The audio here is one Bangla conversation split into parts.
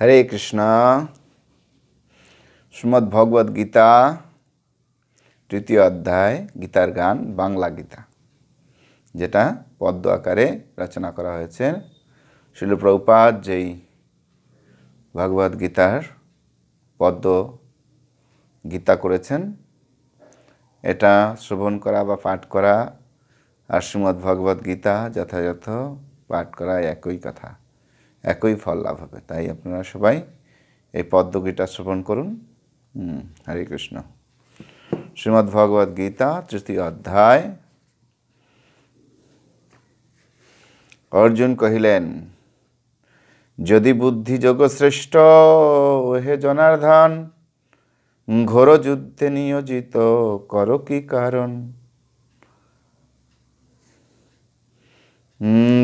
হরে কৃষ্ণ। শ্রীমদ্ ভগবদ গীতা, তৃতীয় অধ্যায়, গীতার গান, বাংলা গীতা, যেটা পদ্ম আকারে রচনা করা হয়েছে। শিল যেই ভগবদ গীতার পদ্ম গীতা করেছেন, এটা শ্রবণ করা বা পাঠ করা আর শ্রীমদ্ ভগবদ গীতা যথাযথ পাঠ করা একই কথা। একই ফল লাভ হবে। তাই আপনারা সবাই এই পদ্ম গীতা শ্রবণ করুন। হরে কৃষ্ণ। শ্রীমদ্ ভগবদ গীতা, তৃতীয় অধ্যায়। অর্জুন কহিলেন, যদি বুদ্ধি যোগ শ্রেষ্ঠ হে জনার্ধন ঘোর যুদ্ধে নিয়োজিত, করো কি কারণ?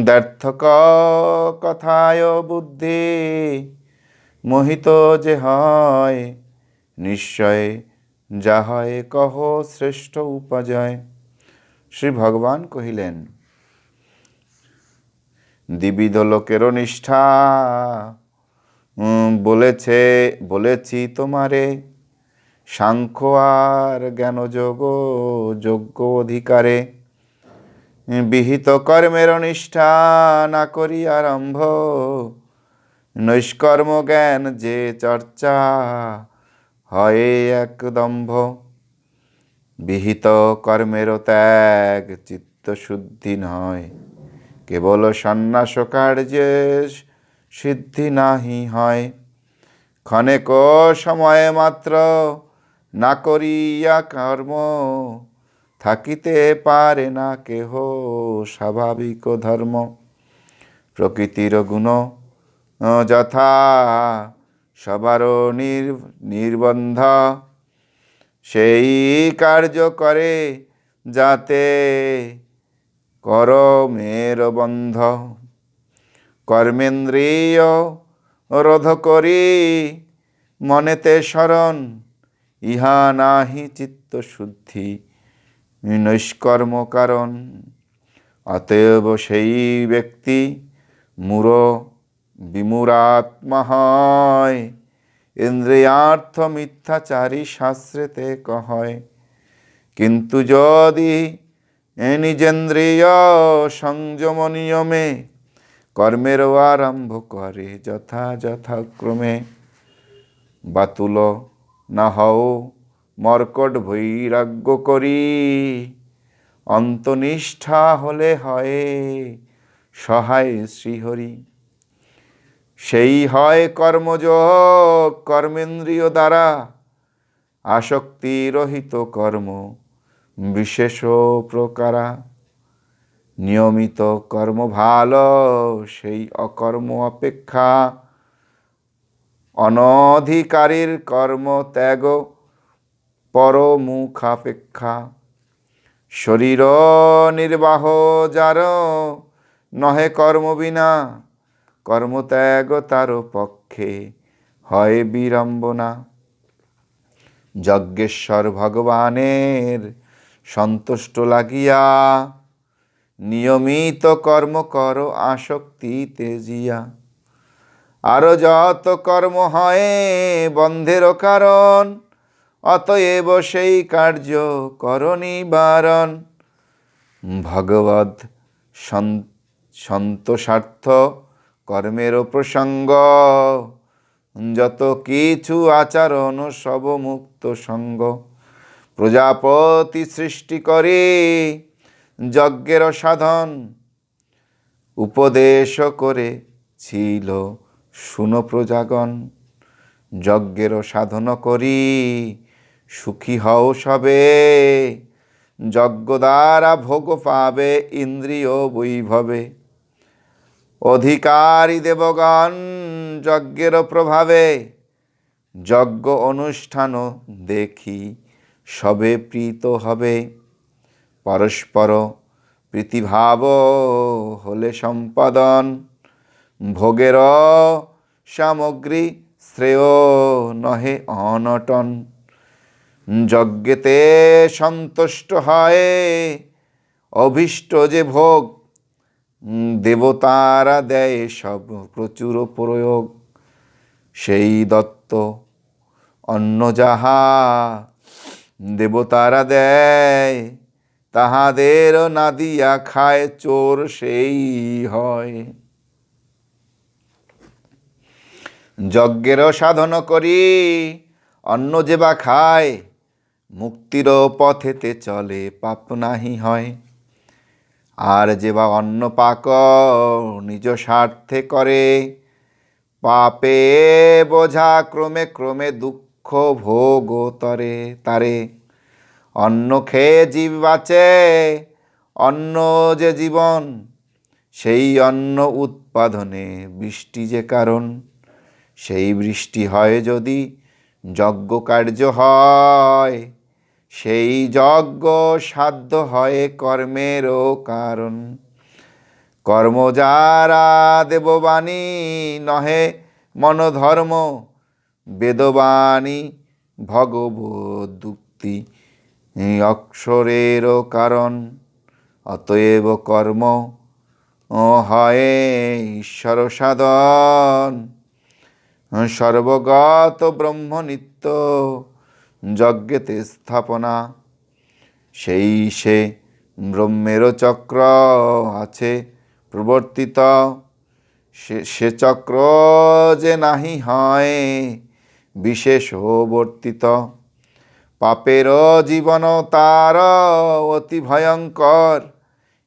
ব্যর্থক কথায় বুদ্ধি মোহিত যে হয়, নিশ্চয় যা হয় কহ শ্রেষ্ঠ উপাজয়। শ্রী ভগবান কহিলেন দ্বিবিধ লোকেরও নিষ্ঠা বলেছে, বলেছি তোমারে। সাংখ্য আর জ্ঞানযোগ, যোগ্য অধিকারে বিহিত কর্মের নিষ্ঠা না করি আরম্ভ। নৈষ্কর্ম জ্ঞান যে চর্চা হয় এক দম্ভ বিহিত কর্মের ত্যাগ চিত্ত শুদ্ধি নয়। কেবল সন্ন্যাস কার্যে সিদ্ধি নাহি হয়। ক্ষণেক সময়ে মাত্র না করিয়া কর্ম। থাকিতে পারে না কেহ স্বাভাবিক ধর্ম। প্রকৃতির গুণ যথা সবার নির, নির্বন্ধ। সেই কার্য করে যাতে করমের বন্ধ। কর্মেন্দ্রিয় রোধ করি মনেতে শরণ, ইহা নাহি চিত্ত শুদ্ধি নৈষ্কর্ম কারণ অতএব সেই ব্যক্তি মূর বিমূরাত্মা হয়। ইন্দ্রিয়ার্থ মিথ্যাচারী শাস্ত্রেতে কহয় কিন্তু যদি নিজেন্দ্রিয় সংযম নিয়মে কর্মের আরম্ভ করে যথা যথাক্রমে বাতুল না হও। মর্কট বৈরাগ্য করি। অন্তনিষ্ঠা হলে হয় সহায় শ্রীহরি। সেই হয় কর্মযোগ কর্মেন্দ্রিয় দ্বারা। আসক্তি রহিত কর্ম বিশেষ প্রকারা। নিয়মিত কর্ম ভালো, সেই অকর্ম অপেক্ষা। অনধিকারীর কর্ম ত্যাগ পরমুখাপেক্ষা। শরীর নির্বাহ যার নহে কর্ম বিনা, কর্মত্যাগ তার পক্ষে হয় বিড়ম্বনা। যজ্ঞেশ্বর ভগবানের সন্তুষ্ট লাগিয়া, নিয়মিত কর্ম কর আসক্তি তেজিয়া আরও যত কর্ম হয় বন্ধের কারণ অতএব সেই কার্য কর নিবারণ ভগবদ সন- সন্তোষার্থ কর্মেরও প্রসঙ্গ। যত কিছু আচরণ সব মুক্ত সঙ্গ। প্রজাপতি সৃষ্টি করে যজ্ঞের সাধন। উপদেশ করে ছিল শুনো প্রজাগণ। যজ্ঞের সাধন করি সুখী হও সবে। যজ্ঞ দ্বারা ভোগ পাবে ইন্দ্রিয় বৈভবে। অধিকারী দেবগণ, যজ্ঞের প্রভাবে যজ্ঞ অনুষ্ঠান দেখি সবে প্রীত হবে। পরস্পর প্রীতিভাব হলে সম্পাদন ভোগের সামগ্রী শ্রেয় নহে অনটন। যজ্ঞেতে সন্তুষ্ট হয়। অভীষ্ট যে ভোগ দেবতারা দেয় সব, প্রচুর প্রয়োগ। সেই দত্ত অন্ন যাহা দেবতারা দেয়, তাহাদের না দিয়া খায় চোর সেই হয়। যজ্ঞেরও সাধন করি, অন্ন যে বা খায় মুক্তির পথেতে চলে পাপ নাহি হয়। আর যে বা অন্ন পাক নিজ স্বার্থে করে, পাপে বোঝা ক্রমে ক্রমে দুঃখ ভোগ তরে তারে। অন্ন খেয়ে জীব বাঁচে, অন্ন যে জীবন, সেই অন্ন উৎপাদনে বৃষ্টি যে কারণ। সেই বৃষ্টি হয় যদি যজ্ঞ কার্য হয় সেই যজ্ঞ সাধ্য হয় কর্মেরও কারণ। কর্ম যারা দেববাণী নহে, মনোধর্ম বেদবাণী ভগবদুক্তি অক্ষরেরও কারণ। অতএব কর্ম হয় ঈশ্বর সাধন সর্বগত ব্রহ্ম নিত্য যজ্ঞেতে স্থাপনা। সেই সে ব্রহ্মের চক্র আছে প্রবর্তিত। সে সে চক্র যে নাহি হয় বিশেষ বর্তিত পাপের জীবন তার অতি ভয়ঙ্কর।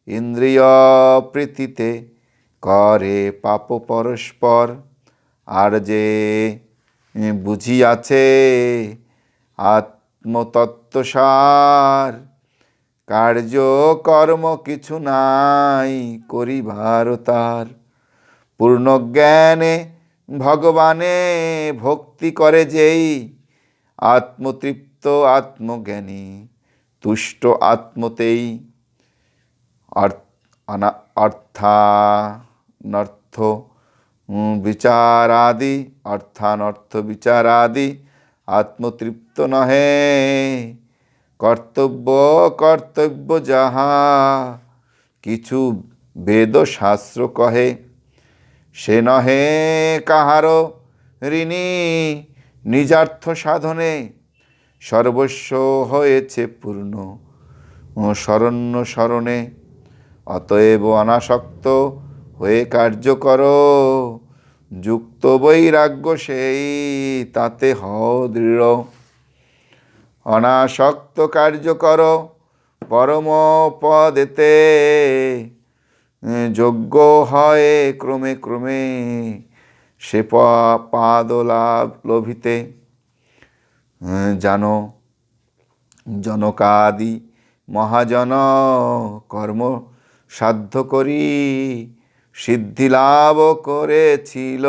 ইন্দ্রিয় প্রীতিতে করে পাপ পরস্পর। আর যে বুঝিয়াছে আত্মতত্ত্বসার। কার্য, কর্ম কিছু নাই করিবার তার। পূর্ণ জ্ঞানে ভগবানে ভক্তি করে যেই। আত্মতৃপ্ত আত্মজ্ঞানী, তুষ্ট আত্মতেই। অর্থা অর্থানর্থ বিচারাদি অর্থানর্থ বিচারাদি আত্মতৃপ্ত নহে। কর্তব্য কর্তব্য যাহা, কিছু বেদ শাস্ত্র কহে, সে নহে কাহারও ঋণী, নিজার্থ সাধনে। সর্বস্ব হয়েছে পূর্ণ শরণ্য স্মরণে অতএব অনাসক্ত হয়ে কার্য করো। যুক্ত বৈরাগ্য সেই, তাতে হও দৃঢ়। অনাসক্ত কার্য কর পরম পদেতে যোগ্য হয় ক্রমে ক্রমে সে পাদ লাভ লোভিতে। জানো, জনকাদি মহাজন কর্ম সাধ্য করি। সিদ্ধি লাভ করেছিল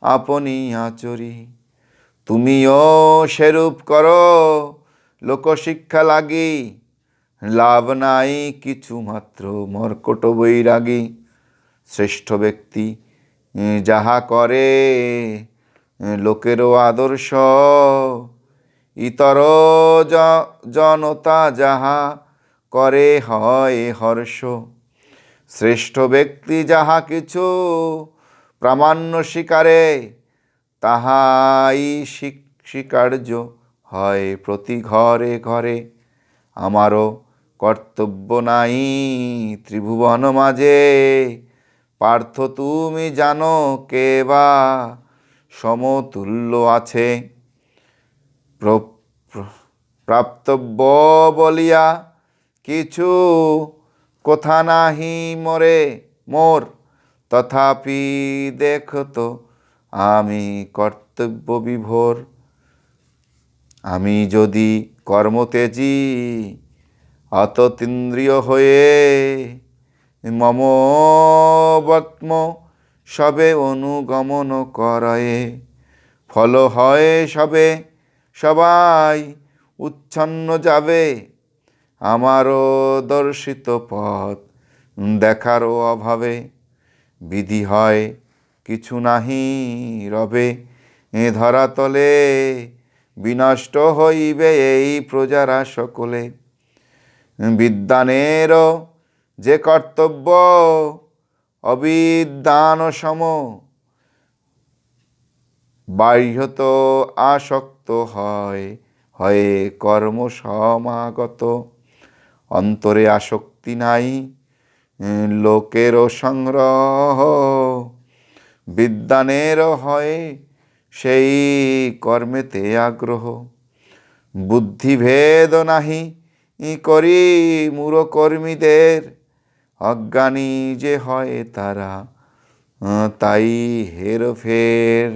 আপনি আচরি। তুমিও সেরূপ করো, লোকশিক্ষা লাগি। লাভ নাই কিছু মাত্র, মর্কট বৈরাগী। শ্রেষ্ঠ ব্যক্তি যাহা করে, লোকেরও আদর্শ। ইতর জনতা যাহা করে, হয় হর্ষ। শ্রেষ্ঠ ব্যক্তি যাহা কিছু প্রামাণ্য স্বীকারে তাহাই স্বীকার্য হয় প্রতি ঘরে ঘরে। আমারও কর্তব্য নাই ত্রিভুবন মাঝে। পার্থ তুমি জানো কে বা সমতুল্য আছে। প্রাপ্তব্য বলিয়া কিছু কোথা নাহি মরে মোর? তথাপি দেখতো আমি কর্তব্য বিভোর আমি যদি কর্মতেজি অততীন্দ্রিয় হয়ে মম বত্ম সবে অনুগমন করয়ে। ফল হয় সবে, সবাই উচ্ছন্ন যাবে। আমারও দর্শিত পথ, দেখারও অভাবে। বিধি হয় কিছু নাহি রবে, এ ধরাতলে বিনষ্ট হইবে এই প্রজারা সকলে। বিদ্যানেরও যে কর্তব্য অবিদ্যান সম বাহ্যত আসক্ত হয়, হয়ে কর্ম সমাগত। অন্তরে আসক্তি নাই লোকেরও সংগ্রহ বিদ্যানেরও হয় সেই কর্মেতে আগ্রহ। বুদ্ধিভেদ নাহি করি মূরকর্মীদের, অজ্ঞানী যে হয় তারা তাই হেরফের।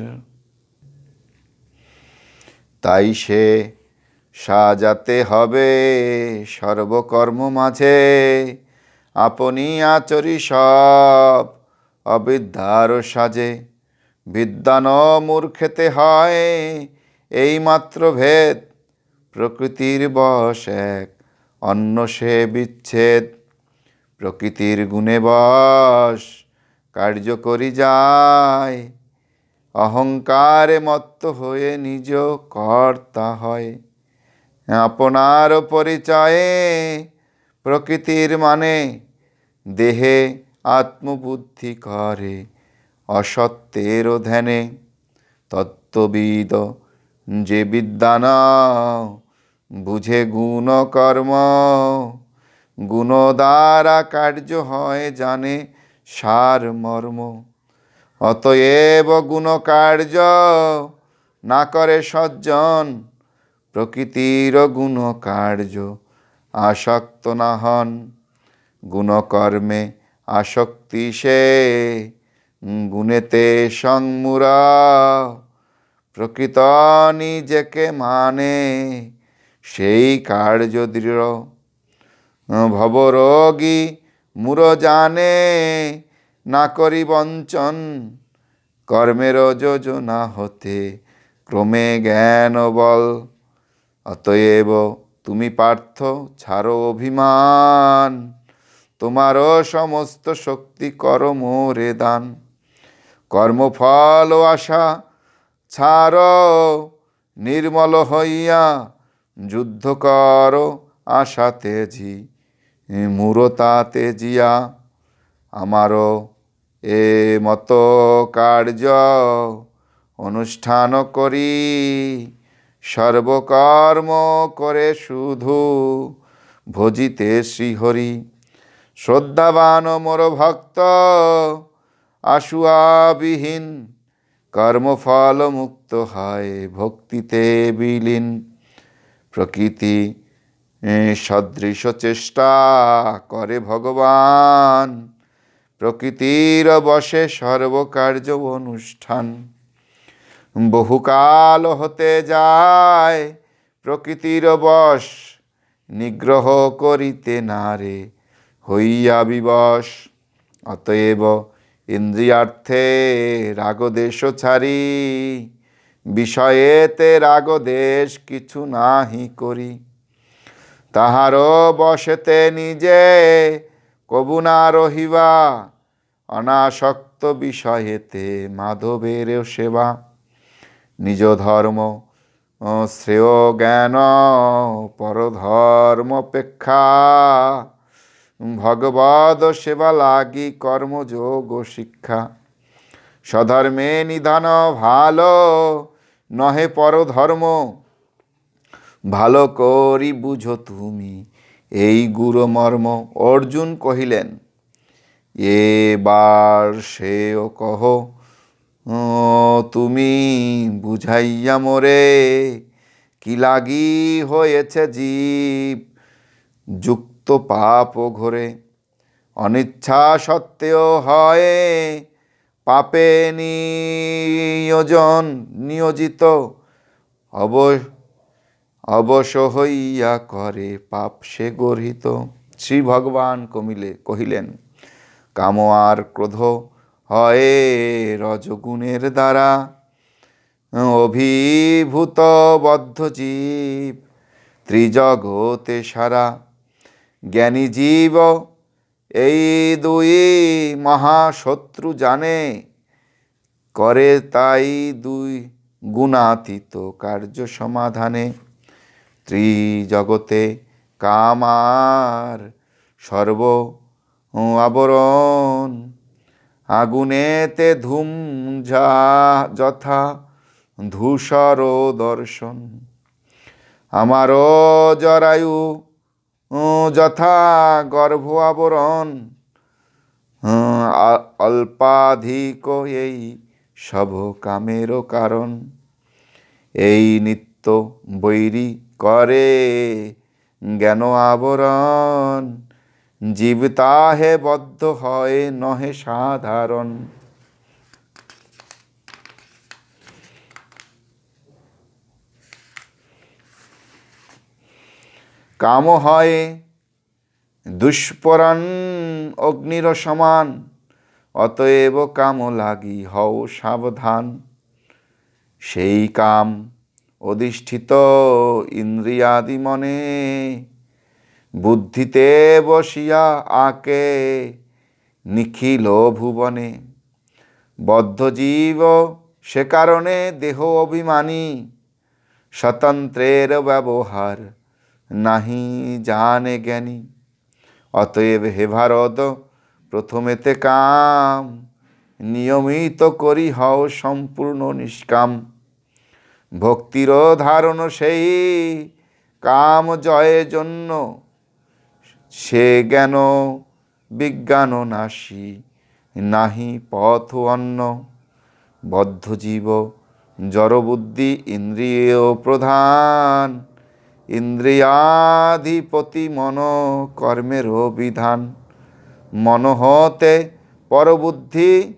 তাই সে সাজাতে হবে সর্বকর্ম মাঝে। আপনি আচরি সব অবিদ্যার সাজে। বিদ্যান মূর্খেতে হয় এই মাত্র ভেদ। প্রকৃতির বশ এক, অন্য সে বিচ্ছেদ। প্রকৃতির গুণে বশ কার্য করি যায়। অহংকারে মত্ত হয়ে নিজ কর্তা হয়। আপনার পরিচয়ে, প্রকৃতির মানে দেহে আত্মবুদ্ধি করে অসত্যের ধ্যানে তত্ত্ববিদ যে বিদ্যা না বুঝে গুণ কর্ম। গুণ দ্বারা কার্য হয় জানে সার মর্ম। অতএব গুণ কার্য না করে সজ্জন প্রকৃতির গুণ কার্য আসক্ত না হন গুণকর্মে আসক্তি সে, গুণেতে সংমুরা। প্রকৃত নিজেকে মানে সেই কার্য দৃঢ়। ভবরোগী মুর জানে, না করি বঞ্চন। কর্মের যোজনা হতে ক্রমে জ্ঞান বল অতএব তুমি পার্থ, ছাড়ো অভিমান। তোমারও সমস্ত শক্তি কর মোরে দান। কর্মফল ও আশা ছাড়, নির্মল হইয়া যুদ্ধ কর আশা তেজি মূরতা তেজিয়া আমারও এ মত কার্য অনুষ্ঠান করি। সর্বকর্ম করে শুধু ভজিতে শ্রীহরি। শ্রদ্ধাবান মোর ভক্ত, আশুয়াবিহীন, কর্মফল মুক্ত হয় ভক্তিতে বিলীন। প্রকৃতি সদৃশ চেষ্টা করে ভগবান। প্রকৃতির বসে সর্বকার্য অনুষ্ঠান। বহুকাল হতে যায়, প্রকৃতির বশ নিগ্রহ করিতে না রে, হইয়া বিবশ। অতএব ইন্দ্রিয়ার্থে রাগদেশ ছাড়ি, বিষয়েতে রাগদেশ কিছু নাহি করি। তাহারও বসেতে নিজে কবু না রহিবা, অনাসক্ত বিষয়েতে মাধবের সেবা। নিজ ধর্ম শ্রেয় জ্ঞান, পরধর্ম অপেক্ষা। ভগবদ সেবা লাগি কর্মযোগ শিক্ষা। স্বধর্মে নিধান ভালো, নহে পরধর্ম। ভালো করি বুঝো তুমি এই গুরু মর্ম অর্জুন কহিলেন এবার সেও কহ তুমি বুঝাইয়া মোরে, কি লাগি হয়েছে জীব? যুক্ত পাপ ঘোরে, অনিচ্ছা সত্ত্বেও হয় পাপে নিয়োজন, নিয়োজিত, অব, অবশ হইয়া করে পাপ সে গর্হিত। শ্রী ভগবান কমিলে, কহিলেন, কাম আর ক্রোধ হয় রজগুণের দ্বারা। অভিভূত বদ্ধ জীব, ত্রিজগতে সারা। জ্ঞানী জীব, এই দুই মহাশত্রু জানে, করে তাই দুই গুণাতীত কার্য সমাধানে। ত্রিজগতে কামার সর্ব আবরণ আগুনেতে ধূম যা যথা ধূসর দর্শন। আমারও জরায়ু যথা গর্ভ আবরণ অল্পাধিক এই সব কামেরও কারণ। এই নিত্য বৈরী করে জ্ঞান আবরণ জীব তাহে বদ্ধ হয়, নহে সাধারণ। কাম হয়, দুষ্পরণ অগ্নির সমান, অতএব কাম লাগি হও সাবধান। সেই কাম অধিষ্ঠিত ইন্দ্রিয়াদি মনে বুদ্ধিতে বসিয়া আকে নিখিল ভুবনে। বদ্ধজীব সে কারণে দেহ অভিমানী, স্বতন্ত্রের ব্যবহার নাহি জানে জ্ঞানী। অতএব হে ভারত, প্রথমেতে কাম, নিয়মিত করি হও সম্পূর্ণ নিষ্কাম। ভক্তির ধারণ সেই কাম জয়ের জন্য সে জ্ঞান বিজ্ঞান নাশি, নাহি পথ অন্য। বদ্ধ জীব, জড়বুদ্ধি ইন্দ্রিয় প্রধান। ইন্দ্রিয়াধিপতি মন কর্মের বিধান। মন হতে পরবুদ্ধি,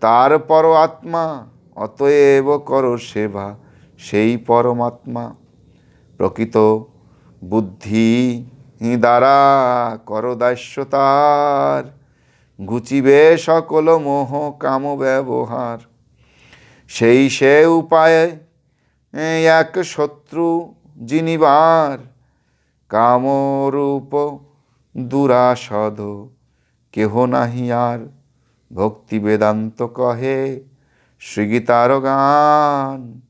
তার পর আত্মা। অতএব কর সেবা, সেই পরমাত্মা। প্রকৃত বুদ্ধি দ্বারা কর দাস্যতার, গুচিবে সকল মোহ কাম ব্যবহার। সেই সে উপায়ে এক শত্রু জিনিবার, কামরূপ দুরাসদ কেহ নাহি আর। ভক্তি বেদান্ত কহে, শ্রীগীতার গান।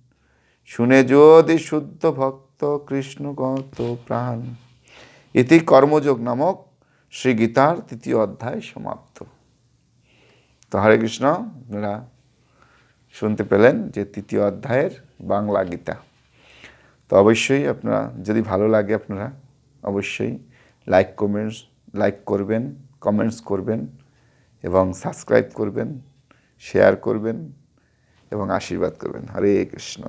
শুনে যদি শুদ্ধ ভক্ত কৃষ্ণগত প্রাণ। ইতি কর্মযোগ নামক শ্রী গীতার তৃতীয় অধ্যায় সমাপ্ত। তো হরে কৃষ্ণ, আপনারা শুনতে পেলেন যে তৃতীয় অধ্যায়ের বাংলা গীতা। তো অবশ্যই আপনারা, যদি ভালো লাগে আপনারা, অবশ্যই লাইক কমেন্টস, লাইক করবেন, কমেন্টস করবেন এবং সাবস্ক্রাইব করবেন, শেয়ার করবেন এবং আশীর্বাদ করবেন। হরে কৃষ্ণ।